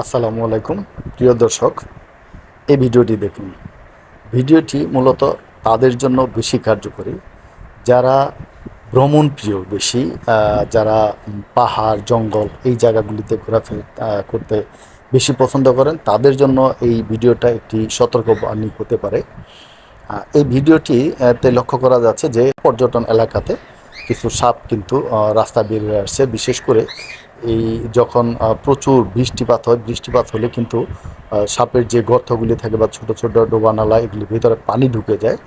আসসালামু আলাইকুম। প্রিয় দর্শক এই ভিডিওটি দেখুন। ভিডিওটি মূলত তাদের জন্য বেশি কার্যকরী। যারা ভ্রমণ প্রিয় বেশি যারা পাহাড় জঙ্গল এই জায়গাগুলিতে ঘোরাফেরা করতে বেশি পছন্দ করেন তাদের জন্য এই ভিডিওটা একটি সতর্কবাণী হতে পারে। এই ভিডিওটি আহ, লক্ষ্য করা যাচ্ছে যে পর্যটন এলাকাতে কিছু সাপ কিন্তু রাস্তা বের হয়ে আসছে। বিশেষ করে এই যখন প্রচুর বৃষ্টিপাত হয়, বৃষ্টিপাত হলে কিন্তু সাপের যে গর্তগুলি থাকে বা ছোট ছোট ডোবানালা, এগুলির ভিতরে পানি ঢুকে যায়।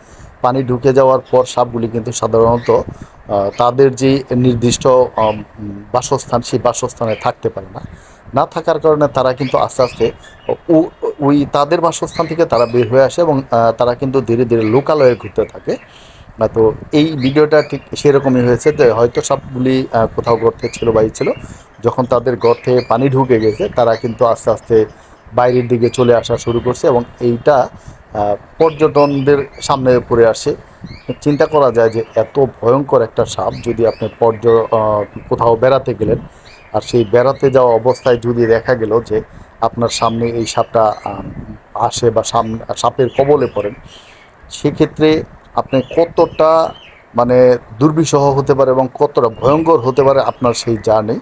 পানি ঢুকে যাওয়ার পর সাপগুলি কিন্তু সাধারণত তাদের যে নির্দিষ্ট বাসস্থান, সেই বাসস্থানে থাকতে পারে না। না থাকার কারণে তারা কিন্তু আস্তে আস্তে ওই তাদের বাসস্থান থেকে তারা বের হয়ে আসে এবং তারা কিন্তু ধীরে ধীরে লোকালয়ে ঘুরতে থাকে। তো এই ভিডিওটা ঠিক সেরকমই হয়েছে যে হয়তো সবগুলি কোথাও গর্তে ছিল বাই ছিল যখন তাদের গর্তে পানি ঢুকে গেছে, তারা কিন্তু আস্তে আস্তে বাইরের দিকে চলে আসা শুরু করছে এবং এইটা পর্যটনদের সামনে পড়ে আসে। চিন্তা করা যায় যে এত ভয়ঙ্কর একটা সাপ যদি আপনি পর্য কোথাও বেড়াতে গেলেন, আর সেই বেড়াতে যাওয়া অবস্থায় যদি দেখা গেল যে আপনার সামনে এই সাপটা আসে বা সামনে সাপের কবলে পড়েন, সেক্ষেত্রে আপনি কতটা মানে দুর্বিষহ হতে পারে এবং কতটা ভয়ঙ্কর হতে পারে আপনার সেই জার্নি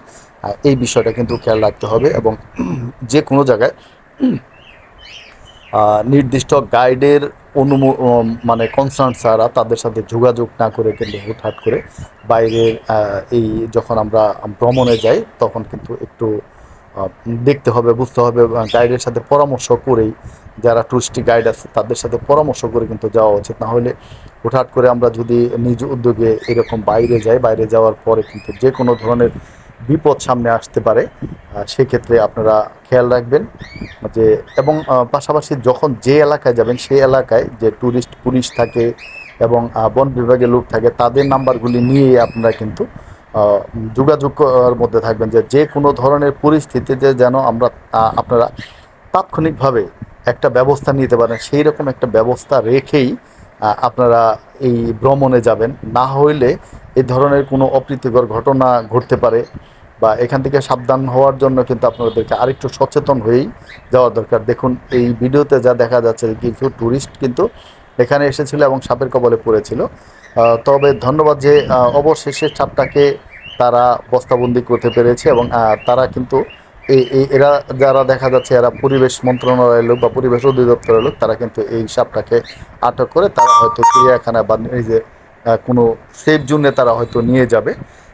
এই বিষয়টা কিন্তু খেয়াল রাখতে হবে এবং যে কোনো জায়গায় নির্দিষ্ট গাইডের অনুমো মানে কনসার্ন ছাড়া তাদের সাথে যোগাযোগ না করে কিন্তু হুটহাট করে বাইরের এই যখন আমরা ভ্রমণে যাই, তখন কিন্তু একটু দেখতে হবে, বুঝতে হবে গাইডের সাথে পরামর্শ করেই যারা টুরিস্টি গাইড আছে, তাদের সাথে পরামর্শ করে কিন্তু যাওয়া উচিত। না হলে হুটহাট করে আমরা যদি নিজ উদ্যোগে এরকম বাইরে যাই, বাইরে যাওয়ার পরে কিন্তু যে কোনো ধরনের বিপদ সামনে আসতে পারে সেক্ষেত্রে আপনারা খেয়াল রাখবেন যে, এবং পাশাপাশি যখন যে এলাকায় যাবেন সেই এলাকায় যে ট্যুরিস্ট পুলিশ থাকে এবং বন বিভাগের লোক থাকে, তাদের নাম্বারগুলি নিয়ে আপনারা কিন্তু যোগাযোগ মধ্যে থাকবেন যে যে কোনো ধরনের পরিস্থিতিতে যেন আমরা আপনারা তাৎক্ষণিকভাবে একটা ব্যবস্থা নিতে পারেন। সেই রকম একটা ব্যবস্থা রেখেই আপনারা এই ভ্রমণে যাবেন। না হইলে এই ধরনের কোনো অপ্রীতিকর ঘটনা ঘটতে পারে বা এখান থেকে সাবধান হওয়ার জন্য কিন্তু আপনাদেরকে আরেকটু সচেতন হয়েই যাওয়া দরকার। দেখুন, এই ভিডিওতে যা দেখা যাচ্ছে কিছু ট্যুরিস্ট কিন্তু এখানে এসেছিল এবং সাপের কবলে পড়েছিল। তবে ধন্যবাদ যে অবশেষে সাপটাকে তারা বস্তাবন্দি করতে পেরেছে এবং তারা কিন্তু এই এরা যারা দেখা যাচ্ছে এরা পরিবেশ মন্ত্রণালয়ের লোক বা পরিবেশ অধিদপ্তরের লোক তারা কিন্তু এই সাপটাকে আটক করে তারা হয়তো চিড়িয়াখানা বা আহ, কোনো সেফ জোনে তারা হয়তো নিয়ে যাবে।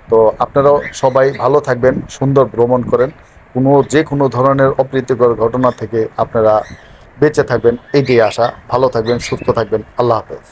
তো আপনারাও সবাই ভালো থাকবেন সুন্দর ভ্রমণ করেন। কোনো যে কোনো ধরনের অপ্রীতিকর ঘটনা থেকে আপনারা বেঁচে থাকবেন এগিয়ে আসা। ভালো থাকবেন সুস্থ থাকবেন। আল্লাহ হাফেজ।